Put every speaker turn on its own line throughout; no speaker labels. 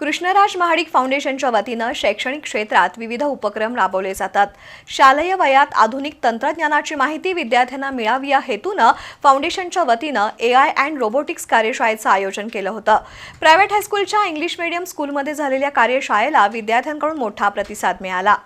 कृष्णराज महाडिक फाउंडेशनच्या वतीनं शैक्षणिक क्षेत्रात विविध उपक्रम राबवले जातात. शालेय वयात आधुनिक तंत्रज्ञानाची माहिती विद्यार्थ्यांना मिळावी या हेतूनं फाउंडेशनच्या वतीनं ए आय अँड रोबोटिक्स कार्यशाळेचं आयोजन केलं होतं. प्रायव्हेट हायस्कूलच्या इंग्लिश मीडियम स्कूलमध्ये झालेल्या कार्यशाळेला विद्यार्थ्यांकडून मोठा प्रतिसाद मिळाला.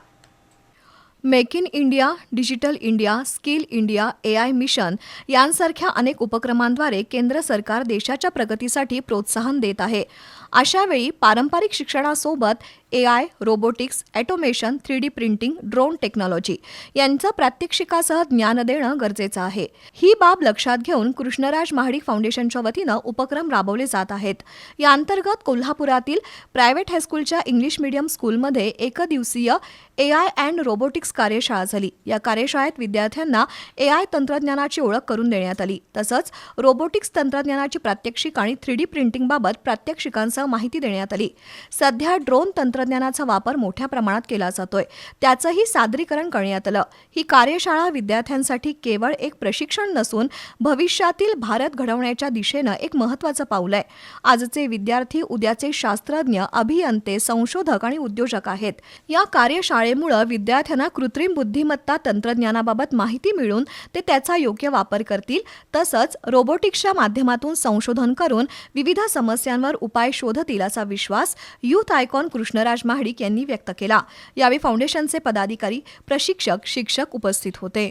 Make in India digital India skill India A I mission यांसारख्या अनेक उपक्रमांद्वारे केंद्र सरकार देशाच्या प्रगतीसाठी प्रोत्साहन देत आहे. अशावेळी पारंपरिक शिक्षणासोबत A I robotics automation three D printing drone technology यांचं प्रात्यक्षिकासह ज्ञान देणं गरजेचं आहे. ही बाब लक्षात घेऊन कृष्णराज महाडिक फाउंडेशनच्या वतीनं उपक्रम राबवले जात आहेत. या अंतर्गत कोल्हापुरातील प्रायव्हेट हायस्कूलच्या इंग्लिश मीडियम स्कूलमध्ये एकदिवसीय ए आय अँड रोबोटिक्स कार्यशाळा झाली. या कार्यशाळेत विद्यार्थ्यांना ए आय तंत्रज्ञानाची ओळख करून देण्यात आली. तसंच रोबोटिक्स तंत्रज्ञानाची प्रात्यक्षिक आणि थ्री डी प्रिंटिंगबाबत प्रात्यक्षिकांसह माहिती देण्यात आली. सध्या ड्रोन तंत्र तंत्रज्ञानाचा वापर मोठ्या प्रमाणात केला जातोय. त्याचंही सादरीकरण करण्यात आलं. ही कार्यशाळा विद्यार्थ्यांसाठी केवळ एक प्रशिक्षण नसून भविष्यातील भारत घडवण्याच्या दिशेनं एक महत्त्वाचं पाऊल आहे. आजचे विद्यार्थी उद्याचे शास्त्रज्ञ अभियंते संशोधक आणि उद्योजक आहेत. या कार्यशाळेमुळं विद्यार्थ्यांना कृत्रिम बुद्धिमत्ता तंत्रज्ञानाबाबत माहिती मिळून ते त्याचा योग्य वापर करतील. तसंच रोबोटिक्सच्या माध्यमातून संशोधन करून विविध समस्यांवर उपाय शोधतील असा विश्वास युथ आयकॉन धनराज महाडिक यांनी व्यक्त केला. यावेळी फाउंडेशनचे पदाधिकारी प्रशिक्षक शिक्षक उपस्थित होते.